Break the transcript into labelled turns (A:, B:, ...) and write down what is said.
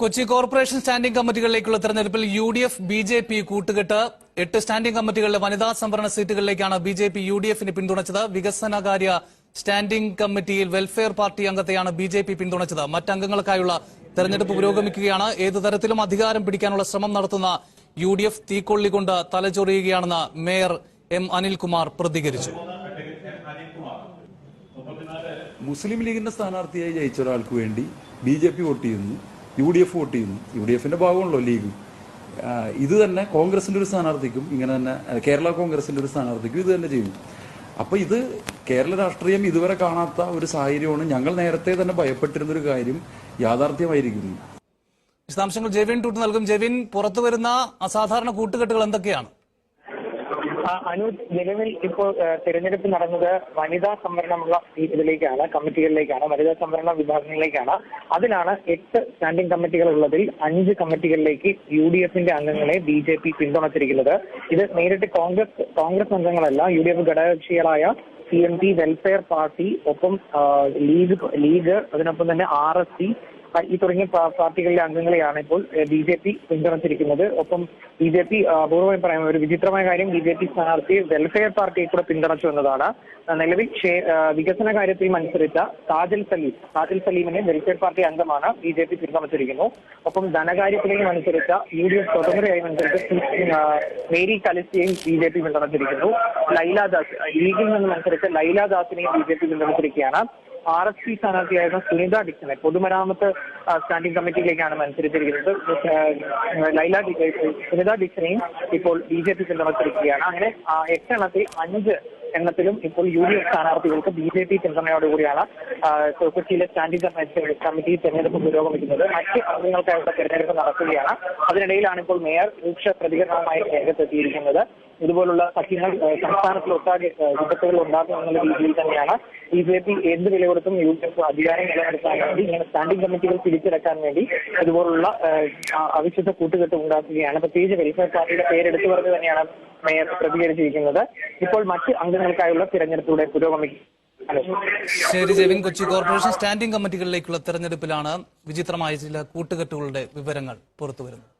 A: Kochi corporation standing കമ്മിറ്റികളിലേക്കുള്ള തെരഞ്ഞെടുപ്പിൽ U D F B J P കൂട്ടുകെട്ട്. എട്ട് സ്റ്റാൻഡിംഗ് കമ്മിറ്റികളിലെ വനിതാ സംവരണ സീറ്റുകളിലേക്കാണ് B J P U D എഫിനെ പിന്തുണച്ചത്. വികസനകാര്യ സ്റ്റാൻഡിംഗ് കമ്മിറ്റിയിൽ വെൽഫെയർ പാർട്ടി അംഗത്തെയാണ് ബി ജെ പി പിന്തുണച്ചത്. മറ്റംഗങ്ങൾക്കായുള്ള തെരഞ്ഞെടുപ്പ് പുരോഗമിക്കുകയാണ്. ഏതു തരത്തിലും അധികാരം പിടിക്കാനുള്ള ശ്രമം നടത്തുന്ന യു ഡി എഫ് തീക്കൊള്ളികൊണ്ട് തലചൊറിയുകയാണെന്ന് മേയർ എം അനിൽകുമാർ പ്രതികരിച്ചു.
B: മുസ്ലിം ലീഗിന്റെ സ്ഥാനാർത്ഥിയായി ജയിച്ച ഒരാൾക്ക് വേണ്ടി ബി ജെ പി വോട്ട് ചെയ്യുന്നു. യു ഡി എഫ് വോട്ട് ചെയ്യുന്നു. യു ഡി എഫിന്റെ ഭാഗമാണല്ലോ ലീഗ്. ഇത് തന്നെ കോൺഗ്രസിന്റെ ഒരു സ്ഥാനാർത്ഥിക്കും ഇങ്ങനെ തന്നെ കേരള കോൺഗ്രസിന്റെ ഒരു സ്ഥാനാർത്ഥിക്കും ഇത് തന്നെ ചെയ്യും. അപ്പൊ ഇത് കേരള രാഷ്ട്രീയം ഇതുവരെ കാണാത്ത ഒരു സാഹചര്യമാണ്. ഞങ്ങൾ നേരത്തെ തന്നെ ഭയപ്പെട്ടിരുന്ന ഒരു കാര്യം യാഥാർത്ഥ്യമായിരിക്കുന്നു.
A: വിശദാംശങ്ങൾ ജെവിൻ ടൂട്ട് നൽകും. ജെവിൻ പുറത്തു വരുന്ന അസാധാരണ കൂട്ടുകെട്ടുകൾ എന്തൊക്കെയാണ്?
C: അനൂജ് നിലവിൽ ഇപ്പോൾ തിരഞ്ഞെടുപ്പ് നടന്നത് വനിതാ സംവരണമുള്ള ഇതിലേക്കാണ് കമ്മിറ്റികളിലേക്കാണ് വനിതാ സംവരണ വിഭാഗങ്ങളിലേക്കാണ്. അതിലാണ് എട്ട് സ്റ്റാൻഡിംഗ് കമ്മിറ്റികൾ ഉള്ളതിൽ അഞ്ച് കമ്മിറ്റികളിലേക്ക് യു ഡി എഫിന്റെ അംഗങ്ങളെ ബി ജെ പി പിന്തുണച്ചിരിക്കുന്നത്. ഇത് നേരിട്ട് കോൺഗ്രസ് കോൺഗ്രസ് അംഗങ്ങളല്ല U D F ഘടകകക്ഷികളായ C M P Welfare Party ഒപ്പം ലീഗ് ലീഗ് അതിനൊപ്പം തന്നെ ആർ എസ് പി ഈ തുടങ്ങിയ പാർട്ടികളിലെ അംഗങ്ങളെയാണ് ഇപ്പോൾ ബി ജെ പി പിന്തുണച്ചിരിക്കുന്നത്. ഒപ്പം ബി ജെ പി അപൂർവമായി പറയാം ഒരു വിചിത്രമായ കാര്യം ബി ജെ പി സ്ഥാനാർത്ഥി വെൽഫെയർ പാർട്ടിയെ കൂടെ പിന്തുണച്ചു എന്നതാണ്. നിലവിൽ വികസന കാര്യത്തിൽ മത്സരിച്ച താജൽ സലീം താജൽ സലീമിനെ വെൽഫെയർ പാർട്ടി അംഗമാണ് ബി ജെ പി പിന്തുണച്ചിരിക്കുന്നു. ഒപ്പം ധനകാര്യത്തിലേക്ക് മത്സരിച്ച യു ഡി എഫ് സ്വതന്ത്രയായി മത്സരിച്ച മേരി കലിസിയെയും ബി ജെ പി പിന്തുണച്ചിരിക്കുന്നു. ലൈല ദാസ് ലീഗിൽ നിന്ന് മത്സരിച്ച ലൈല ദാസിനെയും ബി ജെ പി പിന്തുണച്ചിരിക്കുകയാണ്. ആർ എസ് പി സ്ഥാനാർത്ഥിയായിരുന്ന സുനിത ഡിക്സനെ പൊതുമരാമത്ത് സ്റ്റാൻഡിംഗ് കമ്മിറ്റിയിലേക്കാണ് മത്സരിച്ചിരിക്കുന്നത്. ലൈല സുനിത ഡിക്സനെയും ഇപ്പോൾ ബി ജെ പി പിന്തുണച്ചിരിക്കുകയാണ് അങ്ങനെ എട്ടെണ്ണത്തിൽ അഞ്ച് എണ്ണത്തിലും ഇപ്പോൾ യു ഡി എഫ് സ്ഥാനാർത്ഥികൾക്ക് ബി ജെ പി പിന്തുണയോടുകൂടിയാണ് കൊച്ചിയിലെ സ്റ്റാൻഡിംഗ് കമ്മിറ്റി കമ്മിറ്റി തെരഞ്ഞെടുപ്പ് പുരോഗമിക്കുന്നത്. മറ്റ് അംഗങ്ങൾക്കായുള്ള തെരഞ്ഞെടുപ്പ് നടക്കുകയാണ്. അതിനിടയിലാണ് ഇപ്പോൾ മേയർ രൂക്ഷ പ്രതികരണവുമായി രംഗത്തെത്തിയിരിക്കുന്നത്. ഇതുപോലുള്ള സഖ്യങ്ങൾ സംസ്ഥാനത്തിലൊട്ടാകെ വിപത്തുകൾ ഉണ്ടാക്കും എന്നുള്ള രീതിയിൽ തന്നെയാണ് ബി ജെ പി എന്ത് വില കൊടുത്തും യു ഡി എഫ് അധികാരം നിലനിർത്താൻ വേണ്ടി ഇങ്ങനെ സ്റ്റാൻഡിംഗ് കമ്മിറ്റികൾ പിടിച്ചെടുക്കാൻ വേണ്ടി ഇതുപോലുള്ള അവിശുദ്ധ കൂട്ടുകെട്ട് ഉണ്ടാക്കുകയാണ്. പ്രത്യേകിച്ച് വെൽഫെയർ പാർട്ടിയുടെ പേരെടുത്തു പറഞ്ഞ് തന്നെയാണ് മേയർ പ്രതികരിച്ചിരിക്കുന്നത്. ഇപ്പോൾ മറ്റ് അംഗങ്ങൾക്കായുള്ള തിരഞ്ഞെടുപ്പിലൂടെ പുരോഗമിക്കും.
A: ശരി ജെവിൻ കൊച്ചി കോർപ്പറേഷൻ സ്റ്റാൻഡിംഗ് കമ്മിറ്റികളിലേക്കുള്ള തെരഞ്ഞെടുപ്പിലാണ് വിചിത്രമായ ചില കൂട്ടുകെട്ടുകളുടെ വിവരങ്ങൾ പുറത്തുവരുന്നത്.